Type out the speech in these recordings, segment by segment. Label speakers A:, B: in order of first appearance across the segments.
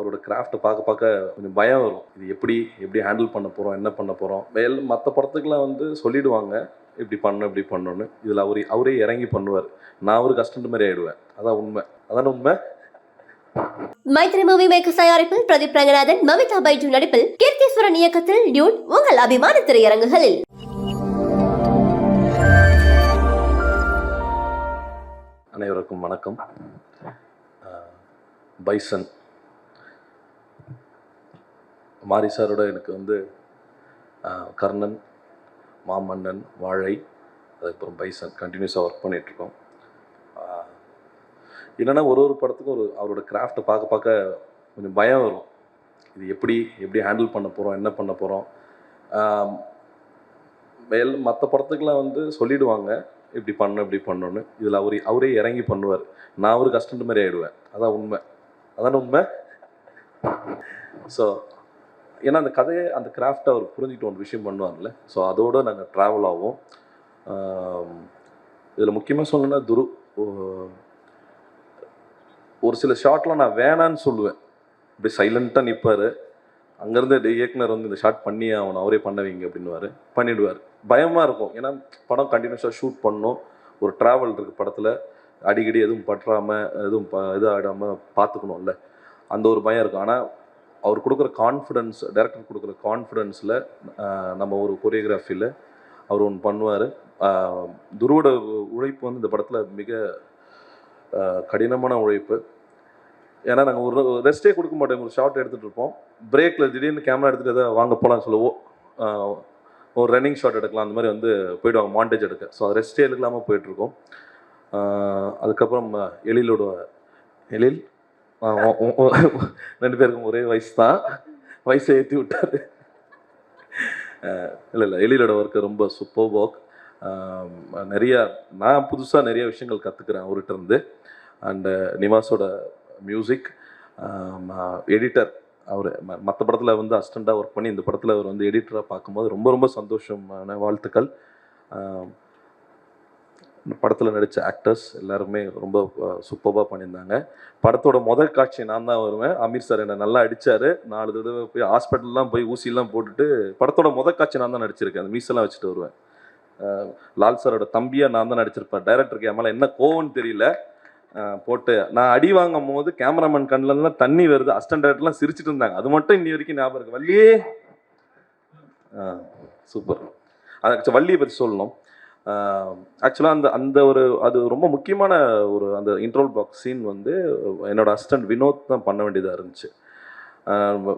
A: அவரோட கிராஃப்ட்டை பார்க்க பார்க்க கொஞ்சம் பயம் வரும். இது எப்படி எப்படி ஹேண்டில் பண்ண போகிறோம் என்ன பண்ண போகிறோம் மேல் மற்ற படத்துக்குலாம் வந்து சொல்லிடுவாங்க. இப்படி பண்ணு இப்படி பண்ணணும்னு இதில் அவரே அவரே இறங்கி பண்ணுவார். நான் ஒரு கஸ்டமர் மாதிரி ஆயிடுவேன். அதான் உண்மை. அதான உண்மை?
B: மைத்ரி மூவி மேக்கர்ஸ் தயாரிப்பில் பிரதீப் ரங்கநாதன் மமிதா பைஜு நடிப்பில் கீர்த்தீஸ்வரன் இயக்கத்தில் டியூட் உங்கள் அபிமான திரையரங்குகளில்.
A: அனைவருக்கும் வணக்கம். பைசன் மாரி சாரோட எனக்கு வந்து கர்ணன் மாமன்னன் வாழை அதுக்கப்புறம் பைசன் கண்டினியூஸாக ஒர்க் பண்ணிகிட்ருக்கோம் என்னென்னா ஒரு ஒரு படத்துக்கும் ஒரு அவரோட கிராஃப்ட்டை பார்க்க பார்க்க கொஞ்சம் பயம் வரும். இது எப்படி எப்படி ஹேண்டில் பண்ண போகிறோம் என்ன பண்ண போகிறோம் மேல் மற்ற படத்துக்கெலாம் வந்து சொல்லிடுவாங்க இப்படி பண்ணு இப்படி பண்ணணும்னு. இதில் அவரே அவரே இறங்கி பண்ணுவார். நான் ஒரு கஸ்டமர் மாதிரி ஆகிடுவேன் அதான் உண்மை. அதான உண்மை? ஸோ ஏன்னா அந்த கதையை அந்த கிராஃப்டை அவர் புரிஞ்சுக்கிட்டு ஒரு விஷயம் பண்ணுவார்ல. ஸோ அதோடு நாங்கள் ட்ராவல் ஆகும் இதில் முக்கியமாக சொல்லணும்னா துரு ஒரு சில ஷாட்லாம் நான் வேணான்னு சொல்லுவேன். இப்படி சைலண்ட்டாக நிற்பார் அங்கேருந்து இயக்குனர் வந்து இந்த ஷாட் பண்ணியே ஆகணும். அவரே பண்ண வைங்க பண்ணிவிடுவார் பயமாக இருக்கும். ஏன்னா படம் கண்டினியூஸாக ஷூட் பண்ணும். ஒரு ட்ராவல் இருக்குது படத்தில். அடிக்கடி எதுவும் பற்றாமல் எதுவும் ப இது ஆடாமல் பார்த்துக்கணும்ல. அந்த ஒரு பயம் இருக்கும். ஆனால் அவர் கொடுக்குற கான்ஃபிடென்ஸ் டேரக்டர் கொடுக்குற கான்ஃபிடென்ஸில் நம்ம ஒரு கொரியோகிராஃபியில் அவர் ஒன்று பண்ணுவார். துருவோட உழைப்பு வந்து இந்த படத்தில் மிக கடினமான உழைப்பு. ஏன்னா நாங்கள் ஒரு ரெஸ்ட்டே கொடுக்க மாட்டோம். ஒரு ஷார்ட் எடுத்துகிட்டு இருப்போம். பிரேக்கில் திடீர்னு கேமரா எடுத்துகிட்டு எதாவது வாங்க போகலான்னு சொல்லுவோம். ஒரு ரன்னிங் ஷாட் எடுக்கலாம். அந்த மாதிரி வந்து போயிடுவாங்க. மாண்டேஜ் எடுக்க. ஸோ அது ரெஸ்ட்டே எடுக்கலாமல் போயிட்டுருக்கோம் அதுக்கப்புறம் எழிலோட எழில்? ரெண்டு பேருக்கும் ஒரே வயசு தான். வயசை ஏற்றி விட்டாரு. இல்லை இல்லை எழிலோட ஒர்க்கு ரொம்ப சூப்பர் ஒர்க் நிறையா நான் புதுசாக நிறைய விஷயங்கள் கற்றுக்குறேன் அவர்கிட்ட இருந்து. அண்டு நிவாஸோட மியூசிக் எடிட்டர் அவர் மற்ற படத்தில் வந்து அசிஸ்டண்ட்டாக ஒர்க் பண்ணி இந்த படத்தில் அவர் வந்து எடிட்டராக பார்க்கும்போது ரொம்ப ரொம்ப சந்தோஷமான வாழ்த்துக்கள். படத்தில் நடித்த ஆக்டர்ஸ் எல்லாருமே ரொம்ப சூப்பராக பண்ணியிருந்தாங்க. படத்தோட முதல் காட்சி நான் தான் வருவேன். அமீர் சார் என்னை நல்லா அடித்தார் நாலு தடவை போய் ஹாஸ்பிட்டல்லாம் போய் ஊசிலாம் போட்டுட்டு படத்தோட முதல் காட்சி நான் தான் நடிச்சிருக்கேன். அந்த மீசெல்லாம் வச்சுட்டு வருவேன். லால் சாரோட தம்பியாக நான் தான் நடிச்சிருப்பேன். டைரக்டருக்கு என் மேலே என்ன கோவம்னு தெரியல. போட்டு நான் அடி வாங்கும் போது கேமராமேன் கண்ணிலலாம் தண்ணி வருது. அஸ்டன் டேரக்டர்லாம் சிரிச்சிட்டு இருந்தாங்க. அது மட்டும் இன்னி வரைக்கும் ஞாபகம் இருக்குது வள்ளியே! சூப்பர் அதை வள்ளியை பற்றி சொல்லணும். ஆக்சுவலாக அந்த அந்த ஒரு அது ரொம்ப முக்கியமான ஒரு அந்த இன்ட்ரோல் பாக்ஸ் சீன் வந்து என்னோட அசிஸ்டன்ட் வினோத் தான் பண்ண வேண்டியதாக இருந்துச்சு.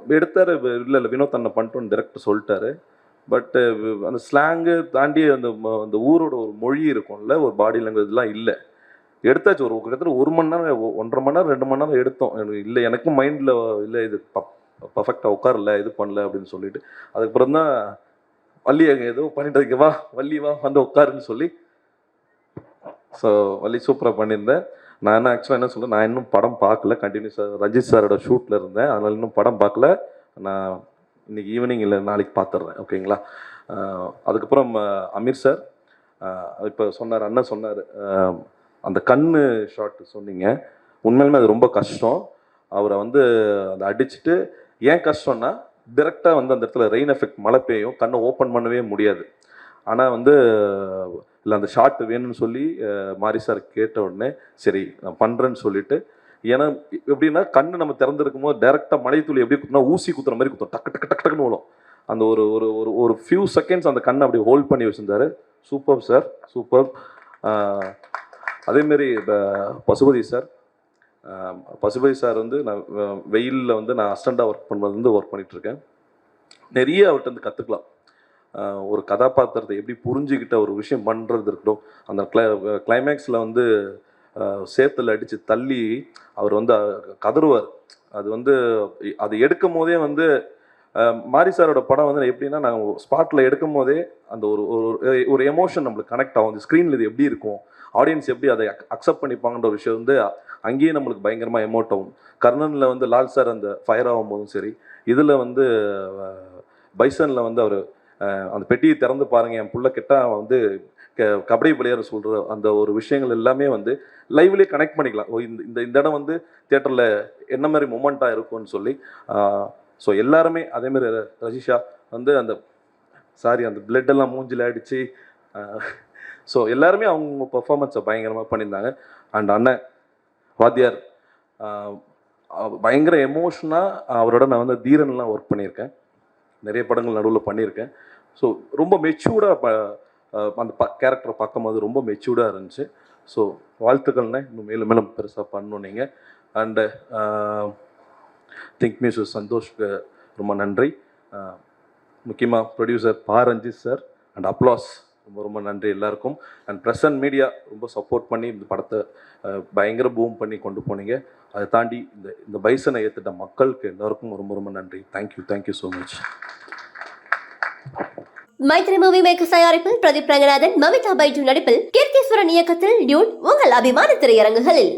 A: எடுத்தார் இல்லை இல்லை வினோத் அண்ணன் பண்ணிட்டோன்னு டேரக்டர் சொல்லிட்டாரு. பட்டு அந்த ஸ்லாங்கு தாண்டி அந்த ம- அந்த ஊரோட ஒரு மொழி இருக்கும்ல ஒரு பாடி லாங்குவேஜ்லாம் இல்லை. எடுத்தாச்சு ஒரு கிட்டத்தட்ட ஒரு மணி நேரம் ஒன்றரை மணி நேரம் ரெண்டு மணி நேரம் எடுத்தோம். எனக்கு இல்லை எனக்கும் மைண்டில் இல்லை இது பர்ஃபெக்டாக உட்காரல இது பண்ணல அப்படின்னு சொல்லிட்டு. அதுக்கப்புறம் தான் வள்ளி அங்கே ஏதோ பண்ணிட்டு இருக்கு, வா வள்ளி வா வந்து உட்காருன்னு சொல்லி. ஸோ வள்ளி சூப்பராக பண்ணியிருந்தேன். நான் என்ன ஆக்சுவலாக என்ன சொல்கிறேன் நான் இன்னும் படம் பார்க்கல. கண்டினியூஸாக ரஜித் சாரோட ஷூட்டில் இருந்தேன். அதனால் இன்னும் படம் பார்க்கல. நான் இன்னைக்கு ஈவினிங் இல்லை நாளைக்கு பார்த்துட்றேன் ஓகேங்களா அதுக்கப்புறம் அமீர் சார் இப்போ சொன்னார் அண்ணன் சொன்னார். அந்த கண்ணு ஷாட் சொன்னீங்க. உண்மையிலுமே அது ரொம்ப கஷ்டம். அவரை வந்து அதை அடிச்சுட்டு ஏன் கஷ்டம்னா டிரெக்டாக வந்து அந்த இடத்துல ரெயின் எஃபெக்ட் மழை பெய்யும். கண்ணை ஓப்பன் பண்ணவே முடியாது. ஆனால் வந்து இல்லை அந்த ஷார்ட் வேணும்னு சொல்லி மாரி சார் கேட்ட உடனே சரி நான் பண்ணுறேன்னு சொல்லிட்டு ஏன்னா எப்படின்னா கண்ணு நம்ம திறந்துருக்கும் போது டேரெக்டாக மழை துளி எப்படி குத்துனா ஊசி குத்துற மாதிரி குத்தும். டக்கு டக்கு டக்கு டக்குன்னு விழும். அந்த ஒரு ஒரு ஒரு ஒரு ஃபியூ செகண்ட்ஸ் அந்த கண்ணை அப்படி ஹோல்ட் பண்ணி வச்சுருந்தாரு. சூப்பர் சார் சூப்பர் அதேமாரி பசுபதி சார் பசுபை பசுபதி சார் வந்து நான் வெயிலில் வந்து நான் அஸ்டண்டாக ஒர்க் பண்ணுறது வந்து ஒர்க் பண்ணிகிட்ருக்கேன் நிறைய அவர்கிட்ட வந்து கற்றுக்கலாம் ஒரு கதாபாத்திரத்தை எப்படி புரிஞ்சுக்கிட்ட ஒரு விஷயம் பண்ணுறது இருக்கட்டும். அந்த கிளை கிளைமேக்ஸில் வந்து சேத்துல அடித்து தள்ளி அவர் வந்து கதறுவார். அது வந்து அது எடுக்கும் போதே வந்து மாரி சாரோட படம் வந்து எப்படின்னா நாங்கள் ஸ்பாட்டில் எடுக்கும் போதே அந்த ஒரு ஒரு ஒரு எமோஷன் நம்மளுக்கு கனெக்ட் ஆகும். அந்த ஸ்க்ரீனில் இது எப்படி இருக்கும்? ஆடியன்ஸ் எப்படி அதை அக்செப்ட் பண்ணிப்பாங்கன்ற ஒரு விஷயம் வந்து அங்கேயே நம்மளுக்கு பயங்கரமாக எமோட் ஆகும். கர்ணனில் வந்து லால் சார் அந்த ஃபயர் ஆகும் போதும் சரி இதில் வந்து பைசனில் வந்து அவர் அந்த பெட்டியை திறந்து பாருங்கள் என் புள்ள கிட்ட அவன் வந்து க- கபடி பிளேயர் சொல்கிற அந்த ஒரு விஷயங்கள் எல்லாமே வந்து லைவ்லேயே கனெக்ட் பண்ணிக்கலாம். ஓ இந்த இந்த இந்த இடம் வந்து தேட்டரில் என்ன மாதிரி மூமெண்ட்டாக இருக்கும்னு சொல்லி ஸோ எல்லாருமே அதேமாதிரி ரஜிஷா வந்து அந்த சாரி அந்த blood எல்லாம் மூஞ்சில அடித்து ஸோ எல்லாருமே அவங்க பெர்ஃபார்மன்ஸை பயங்கரமாக பண்ணியிருந்தாங்க. அண்ட் அண்ணன் வாத்தியார் பயங்கர எமோஷனாக அவரோட நான் வந்து தீரன்லாம் ஒர்க் பண்ணியிருக்கேன். நிறைய படங்கள் நடுவில் பண்ணியிருக்கேன். ஸோ ரொம்ப மெச்சூர்டாக அந்த ப கேரக்டரை பார்க்கும்போது ரொம்ப மெச்சூர்டாக இருந்துச்சு. ஸோ வாழ்த்துக்கள்னே இன்னும் மேலும் மேலும் பெருசாக பண்ணணும் நீங்கள் அண்டு திங்க் மியூசிக் சந்தோஷ்க்கு ரொம்ப நன்றி. முக்கியமாக ப்ரொடியூசர் பா ரஞ்சித் சார் அண்ட் அப்ளாஸ் ரொம்ப ரொம்ப நன்றி எல்லாருக்கும். அண்ட் ப்ரெஸ் அண்ட் மீடியா ரொம்ப சப்போர்ட் பண்ணி இந்த படத்தை பயங்கர பூம் பண்ணி கொண்டு போனீங்க. அதை தாண்டி இந்த இந்த பைசனை ஏற்றுட்ட மக்களுக்கு எல்லாருக்கும் ரொம்ப ரொம்ப நன்றி. Thank you thank you so much
B: Mythri movie maker தயாரிப்பில் பிரதீப் ரங்கநாதன் மமிதா பைஜு நடிப்பில் கீர்த்தீஸ்வரன் இயக்கத்தில் டியூட் உங்கள் அபிமான திரையரங்குகளில்.